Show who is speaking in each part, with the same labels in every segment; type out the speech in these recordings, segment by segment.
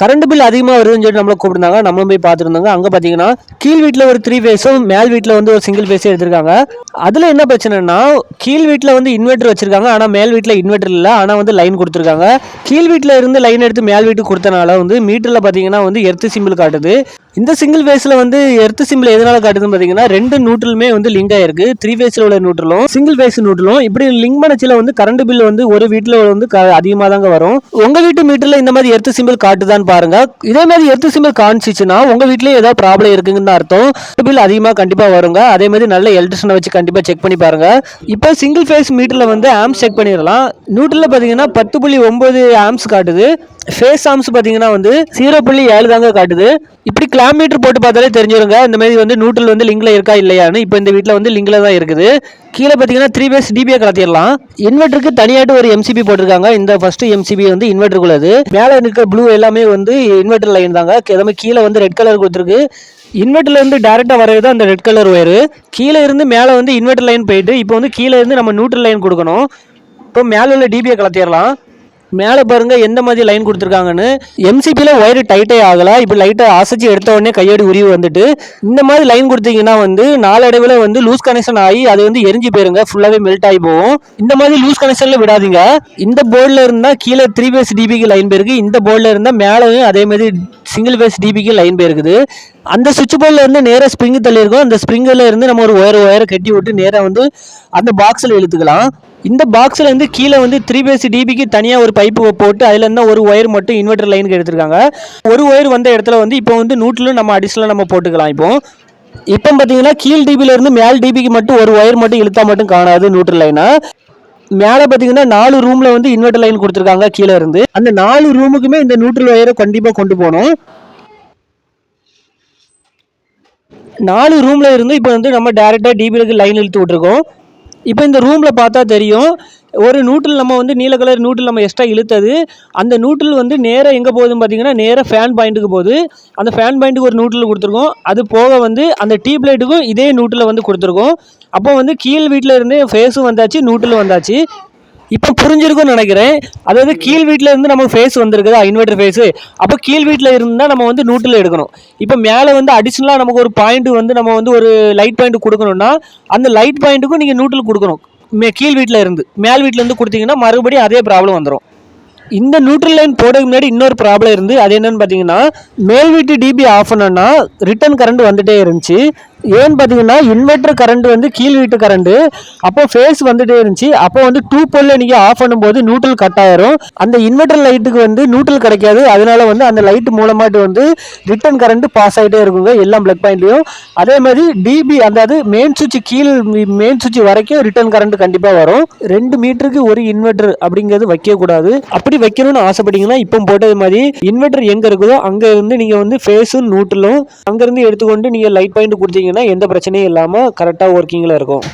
Speaker 1: Current bill அதிகமாக வருதுன்னு சொல்லி நம்மளை கூப்பிட்டுருந்தாங்க. நம்ம போய் பார்த்துருந்தாங்க. அங்கே பார்த்தீங்கன்னா கீழ் வீட்டில் ஒரு த்ரீ ஃபேஸும் மேல் வீட்டில் வந்து ஒரு சிங்கிள் ஃபேஸும் எடுத்திருக்காங்க. அதில் என்ன பிரச்சனைனா கீழ் வீட்டில் வந்து இன்வெர்டர் வச்சிருக்காங்க. ஆனால் மேல் வீட்டில் இன்வெர்டர் இல்லை. ஆனால் வந்து லைன் கொடுத்துருக்காங்க. கீழ் வீட்டில் இருந்து லைன் எடுத்து மேல் வீட்டுக்கு கொடுத்தனால வந்து மீட்டரில் பார்த்தீங்கன்னா வந்து எர்த்து சிம்பிள் காட்டுது. இந்த சிங்கிள் ஃபேஸில் வந்து எர்த்து சிம்பிள் எதனால காட்டுதுன்னு பார்த்தீங்கன்னா ரெண்டு நியூட்ரலுமே வந்து லிங்க் ஆயிருக்கு. த்ரீ ஃபேஸில் உள்ள நியூட்ரலும் சிங்கிள் ஃபேஸ் நியூட்ரலும் இப்படி லிங்க் பண்ணச்சில வந்து கரண்ட் பில் வந்து ஒரு வீட்டில் வந்து அதிகமாக தாங்க வரும். உங்கள் வீட்டு மீட்டரில் இந்த மாதிரி எர்த்து சிம்பிள் காட்டுதான்னு பாருங்க. இதே மாதிரி எர்த்து சிம்பிள் காமிச்சிச்சுன்னா உங்கள் வீட்லேயே ஏதாவது ப்ராப்ளம் இருக்குங்கன்னு அர்த்தம். பில் அதிகமாக கண்டிப்பாக வருங்க. அதே மாதிரி நல்ல எலக்ட்ரிஷனை வச்சு கண்டிப்பாக செக் பண்ணி பாருங்க. இப்போ சிங்கிள் ஃபேஸ் மீட்டரில் வந்து ஆம்ஸ் செக் பண்ணிடலாம். நியூட்ரலில் பார்த்தீங்கன்னா பத்து புள்ளி ஒம்பது ஆம்ஸ் காட்டுது. ஃபேஸ் ஆம்ஸ் பார்த்தீங்கன்னா வந்து ஜீரோ புள்ளி ஏழு தாங்க காட்டுது. இப்படி கிலோமீட்டர் போட்டு பார்த்தாலே தெரிஞ்சிருங்க. இந்த மாதிரி வந்து நியூட்ரல் வந்து லிங்கில் இருக்கா இல்லையான்னு இப்போ இந்த வீட்டில் வந்து லிங்கில் தான் இருக்குது. கீழே பார்த்தீங்கன்னா த்ரீ பேஸ் டிபியை கலத்திடலாம். இன்வெர்ட்டருக்கு தனியாட்டு ஒரு எம்சிபி போட்டிருக்காங்க. இந்த ஃபர்ஸ்ட் எம்சிபி வந்து இன்வெர்ட்டருக்குள்ளது மேலே இருக்க ப்ளூ எல்லாமே வந்து இன்வெர்ட்டர் லைன் தாங்க. எல்லாமே கீழே வந்து ரெட் கலர் கொடுத்துருக்கு. இன்வெர்ட்டர்ல இருந்து டேரெக்டாக வரது அந்த ரெட் கலர் ஒயரு கீழே இருந்து மேலே வந்து இன்வெர்ட்டர் லைன் போயிட்டு இப்போ வந்து கீழே இருந்து நம்ம நியூட்ரல் லைன் கொடுக்கணும். இப்போ மேலே உள்ள டிபியை கலத்திடலாம். மேலே பாருங்க எந்த மாதிரி லைன் கொடுத்துருக்காங்கன்னு. எம்சிபியில் ஒயர் டைட்டே ஆகலை. இப்போ லைட்டாக அசைச்சு எடுத்த உடனே கையடி உரிவு வந்துட்டு இந்த மாதிரி லைன் கொடுத்தீங்கன்னா வந்து நாளடைவில் வந்து லூஸ் கனெக்ஷன் ஆகி அது வந்து எரிஞ்சு போயிருங்க. ஃபுல்லாகவே மெல்ட் ஆகி போகும். இந்த மாதிரி லூஸ் கனெக்ஷனில் விடாதீங்க. இந்த போர்டில் இருந்தால் கீழே த்ரீ பேஸ் டிபிக்கு லைன் போயிருக்கு. இந்த போர்டில் இருந்தால் மேலேயும் அதே மாதிரி சிங்கிள் பேஸ் டிபிக்கு லைன் போயிருக்குது. அந்த சுவிட்ச் போர்டில் இருந்து நேராக ஸ்ப்ரிங் தள்ளியிருக்கோம். அந்த ஸ்ப்ரிங்கில் இருந்து நம்ம ஒரு ஒயர் ஒயரை கட்டி விட்டு நேராக வந்து அந்த பாக்ஸில் இழுத்துக்கலாம். இந்த பாக்ஸில் வந்து கீழே வந்து த்ரீ பேஸ் டிபிக்கு தனியாக ஒரு பைப்பு போட்டு அதில் இருந்தால் ஒரு ஒயர் மட்டும் இன்வெர்டர் லைனுக்கு எடுத்திருக்காங்க. ஒரு ஒயர் வந்த இடத்துல வந்து இப்போ வந்து நூற்றிலும் நம்ம அடிஷனலாக நம்ம போட்டுக்கலாம் இப்போ. இப்போ பார்த்தீங்கன்னா கீழ் டிபியிலேருந்து மேல் டிபிக்கு மட்டும் ஒரு ஒயர் மட்டும் இழுத்தா மட்டும் காணாது நியூட்ரல் லைனா மேலே பார்த்தீங்கன்னா நாலு ரூமில் வந்து இன்வெர்டர் லைன் கொடுத்துருக்காங்க கீழே இருந்து. அந்த நாலு ரூமுக்குமே இந்த நியூட்ரல் ஒயரை கண்டிப்பாக கொண்டு போகணும். நாலு ரூமில் இருந்து இப்போ வந்து நம்ம டேரெக்டாக டிபிலுக்கு லைன் இழுத்து விட்ருக்கோம் இப்போ இந்த ரூமில் பார்த்தா தெரியும் ஒரு நூட்டில் நம்ம வந்து நீல கலர் நூட்டில் நம்ம எக்ஸ்ட்ரா இழுத்தது. அந்த நூட்டில் வந்து நேராக எங்கே போகுதுன்னு பார்த்தீங்கன்னா நேராக ஃபேன் பாயிண்ட்டுக்கு போகுது. அந்த ஃபேன் பாயிண்ட்டுக்கு ஒரு நூட்டில் கொடுத்துருக்கோம். அது போக வந்து அந்த டியூப் லைட்டுக்கும் இதே நூட்டில் வந்து கொடுத்துருக்கோம். அப்போ வந்து கீழ் வீட்டில் இருந்து ஃபேஸும் வந்தாச்சு நூட்டில் வந்தாச்சு. இப்போ புரிஞ்சிருக்கும்னு நினைக்கிறேன். அதாவது கீழ் வீட்டில் இருந்து நமக்கு ஃபேஸ் வந்திருக்குதா இன்வெர்டர் ஃபேஸு அப்போ கீழ் வீட்டில் இருந்தால் நம்ம வந்து நூட்டில் எடுக்கணும். இப்போ மேலே வந்து அடிஷ்னலாக நமக்கு ஒரு பாயிண்ட் வந்து நம்ம வந்து ஒரு லைட் பாயிண்ட் கொடுக்கணும்னா அந்த லைட் பாயிண்ட்டுக்கும் நீங்கள் நூட்டில் கொடுக்கணும். மே கீழ் வீட்டில் இருந்து மேல் வீட்டில் இருந்து கொடுத்தீங்கன்னா மறுபடியும் அதே ப்ராப்ளம் வந்துடும் இந்த நியூட்ரல் லைன் போடுறதுக்கு முன்னாடி இன்னொரு ப்ராப்ளம் இருந்து அது என்னன்னு பார்த்தீங்கன்னா மேல் வீட்டு டிபி ஆஃப் பண்ணோன்னா ரிட்டர்ன் கரண்ட் வந்துட்டே இருந்துச்சு. ஏன்னு பார்த்தீங்கன்னா இன்வெர்டர் கரண்ட் வந்து கீழ் வீட்டு கரண்ட் அப்போ ஃபேஸ் வந்துட்டே இருந்துச்சு. அப்போ வந்து டூ போல்ல நீங்கள் ஆஃப் பண்ணும்போது நியூட்ரல் கட் ஆயிரும். அந்த இன்வெர்டர் லைட்டுக்கு வந்து நியூட்ரல் கிடைக்காது. அதனால வந்து அந்த லைட் மூலமாட்டு வந்து ரிட்டர்ன் கரண்ட் பாஸ் ஆகிட்டே இருக்குங்க எல்லா பிளக் பாயிண்ட்லையும் அதே மாதிரி டிபி அதாவது மெயின் சுவிட்ச் கீழ் மெயின் சுவிட்ச் வரைக்கும் ரிட்டர்ன் கரண்ட் கண்டிப்பாக வரும். ரெண்டு மீட்டருக்கு ஒரு இன்வெர்டர் அப்படிங்கிறது வைக்கக்கூடாது. அப்படி வைக்கணும்னு ஆசைப்பட்டீங்கன்னா இப்போ போட்டது மாதிரி இன்வெர்டர் எங்கே இருக்குதோ அங்கே இருந்து நீங்கள் வந்து ஃபேஸும் நியூட்ரலும் அங்கேருந்து எடுத்துக்கொண்டு நீங்கள் லைட் பாயிண்ட் கொடுத்தீங்கன்னா எந்த பிரச்சனையும் இல்லாமல் கரெக்டாக ஒர்க்கிங்கில் இருக்கும்.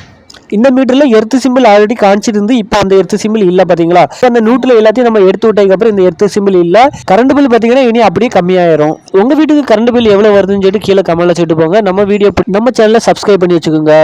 Speaker 1: இந்த மீட்டரில் எர்த்து சிம்பிள் ஆல்ரெடி காமிச்சிருந்து இப்போ அந்த எர்த்து சிம்பிள் இல்லை பார்த்தீங்களா அந்த நூட்டில் எல்லாத்தையும் நம்ம எடுத்து விட்டதுக்கப்புறம் இந்த எர்த்து சிம்பிள் இல்லை. கரண்ட் பில் பார்த்தீங்கன்னா இனி அப்படியே கம்மியாயிரும். உங்கள் வீட்டுக்கு கரண்ட் பில் எவ்வளோ வருதுன்னு சொல்லிட்டு கீழே கமெண்ட்ல சொல்லிட்டு போங்க. நம்ம வீடியோ நம்ம சேனலை சப்ஸ்கிரைப் பண்ணி வச்சுக்கோங்க.